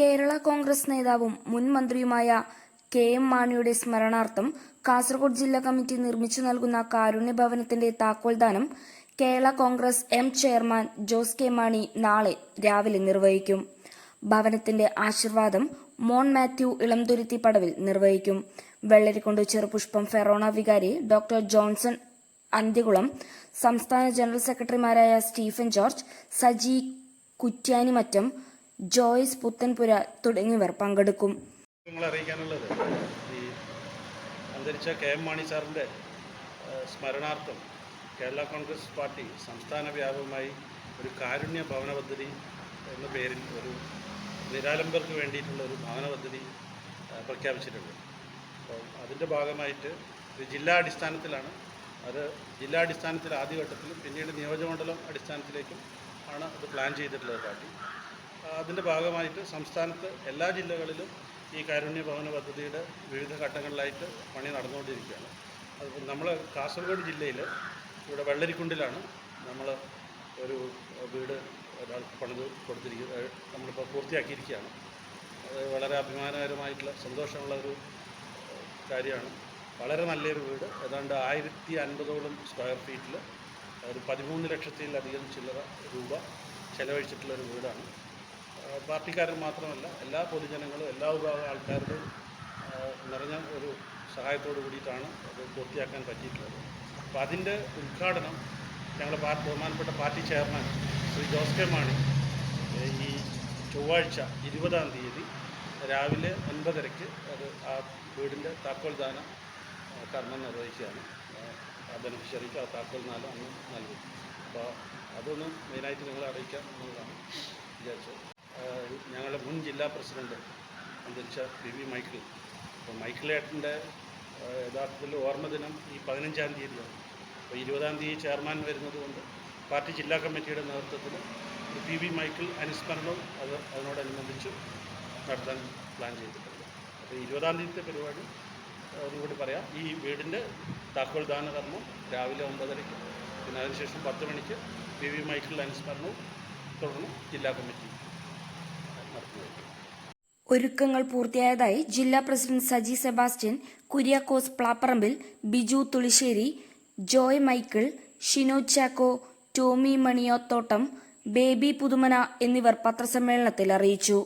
കോൺഗ്രസ് നേതാവും മുൻ മന്ത്രിയുമായ കെ എം മാണിയുടെ സ്മരണാർത്ഥം കാസർഗോഡ് ജില്ലാ കമ്മിറ്റി നിർമ്മിച്ചു നൽകുന്ന കാരുണ്യ ഭവനത്തിന്റെ താക്കോൽദാനം Kerala Congress M chairman Jose K Mani നാളെ രാവിലെ നിർവഹിക്കും. ഭവനത്തിന്റെ ആശീർവാദം മോൺ മാത്യു ഇളംതുരുത്തി പടവിൽ നിർവഹിക്കും. വെള്ളരിക്കൊണ്ട് ചെറുപുഷ്പം ഫെറോണ വികാരി ഡോക്ടർ ജോൺസൺ അന്ത്യകുളം സംസ്ഥാന ജനറൽ സെക്രട്ടറിമാരായ സ്റ്റീഫൻ ജോർജ് സജി കുറ്റ്യാനിമറ്റം ജോയ്സ് പുത്തൻപുര തുടങ്ങിയവർ പങ്കെടുക്കും. അറിയിക്കാനുള്ളത് ഈ അന്തരിച്ച കെ എം മാണി സാറിന്റെ സ്മരണാർത്ഥം കേരള കോൺഗ്രസ് പാർട്ടി സംസ്ഥാന വ്യാപകമായി ഒരു കാരുണ്യ ഭവന പദ്ധതി എന്ന പേരിൽ ഒരു നിരാലംബർക്ക് വേണ്ടിയിട്ടുള്ള ഒരു ഭവന പദ്ധതി പ്രഖ്യാപിച്ചിട്ടുണ്ട്. അപ്പോൾ അതിന്റെ ഭാഗമായിട്ട് ഇത് ജില്ലാ അടിസ്ഥാനത്തിലാണ് അത് ജില്ലാ അടിസ്ഥാനത്തിൽ ആദ്യഘട്ടത്തിലും പിന്നീട് നിയോജകമണ്ഡലം അടിസ്ഥാനത്തിലേക്കും ആണ് അത് പ്ലാൻ ചെയ്തിട്ടുള്ളത് പാർട്ടി. അതിന്റെ ഭാഗമായിട്ട് സംസ്ഥാനത്ത് എല്ലാ ജില്ലകളിലും ഈ കാരുണ്യ ഭവന പദ്ധതിയുടെ വിവിധ ഘട്ടങ്ങളിലായിട്ട് പണി നടന്നുകൊണ്ടിരിക്കുകയാണ്. അതിപ്പോൾ നമ്മൾ കാസർഗോഡ് ജില്ലയിൽ ഇവിടെ വെള്ളരിക്കുണ്ടിലാണ് നമ്മൾ ഒരു വീട് ഒരാൾക്ക് പണിത് കൊടുത്തിരിക്കുന്നത് നമ്മളിപ്പോൾ പൂർത്തിയാക്കിയിരിക്കുകയാണ്. അത് വളരെ അഭിമാനകരമായിട്ടുള്ള സന്തോഷമുള്ള ഒരു കാര്യമാണ്. വളരെ നല്ലൊരു വീട്. ഏതാണ്ട് ആയിരത്തി അൻപതോളം സ്ക്വയർ ഫീറ്റിൽ ഒരു പതിമൂന്ന് ലക്ഷത്തിലധികം ചില്ലറ രൂപ ചെലവഴിച്ചിട്ടുള്ള ഒരു വീടാണ്. പാർട്ടിക്കാരൻ മാത്രമല്ല എല്ലാ പൊതുജനങ്ങളും എല്ലാ വിഭാഗം ആൾക്കാരുടെയും നിറഞ്ഞ ഒരു സഹായത്തോടു കൂടിയിട്ടാണ് അത് പൂർത്തിയാക്കാൻ പറ്റിയിട്ടുള്ളത്. അപ്പോൾ അതിന്റെ ഉദ്ഘാടനം ഞങ്ങളുടെ പാർട്ടി ബഹുമാനപ്പെട്ട party chairman Shri Jose K Mani ഈ ചൊവ്വാഴ്ച ഇരുപതാം തീയതി രാവിലെ ഒൻപതരയ്ക്ക് അത് ആ വീടിന്റെ താക്കോൽദാന ദാന കർമ്മം നിർവഹിക്കുകയാണ്. ആ, ബെനിഫിഷ്യറിക്ക് ആ താക്കോൽ നാല് അന്ന് നൽകും. അപ്പോൾ അതൊന്ന് മെയിനായിട്ട് നിങ്ങളെ അറിയിക്കാം എന്നുള്ളതാണ് വിചാരിച്ചത്. ഞങ്ങളുടെ മുൻ ജില്ലാ പ്രസിഡന്റ് അന്തരിച്ച പി വി മൈക്കിൾ. അപ്പോൾ മൈക്കിളേട്ടന്റെ യഥാർത്ഥത്തിൽ ഓർമ്മ ദിനം ഈ പതിനഞ്ചാം തീയതിയാണ്. അപ്പോൾ ഇരുപതാം തീയതി ചെയർമാൻ വരുന്നത് കൊണ്ട് പാർട്ടി ജില്ലാ കമ്മിറ്റിയുടെ നേതൃത്വത്തിൽ പി വി മൈക്കിൾ അനുസ്മരണവും അത് അതിനോടനുബന്ധിച്ച് നടത്താൻ പ്ലാൻ ചെയ്തിട്ടുണ്ട്. അപ്പോൾ ഇരുപതാം തീയതിത്തെ പരിപാടി ഒന്നുകൂടി പറയാം. ഈ വീടിന്റെ താക്കോൽ ദാന കർമ്മം രാവിലെ ഒമ്പതരയ്ക്ക് പിന്നെ അതിനുശേഷം പത്ത് മണിക്ക് പി വി മൈക്കിൾ അനുസ്മരണവും തുടർന്ന് ജില്ലാ കമ്മിറ്റി ഒരുക്കങ്ങൾ പൂർത്തിയായതായി ജില്ലാ പ്രസിഡന്റ് സജി സെബാസ്റ്റ്യൻ കുര്യാക്കോസ് പ്ലാപ്പറമ്പിൽ ബിജു തുളിശ്ശേരി ജോയ് മൈക്കിൾ ഷിനോ ചാക്കോ ടോമി മണിയോത്തോട്ടം ബേബി പുതുമന എന്നിവർ പത്രസമ്മേളനത്തിൽ അറിയിച്ചു.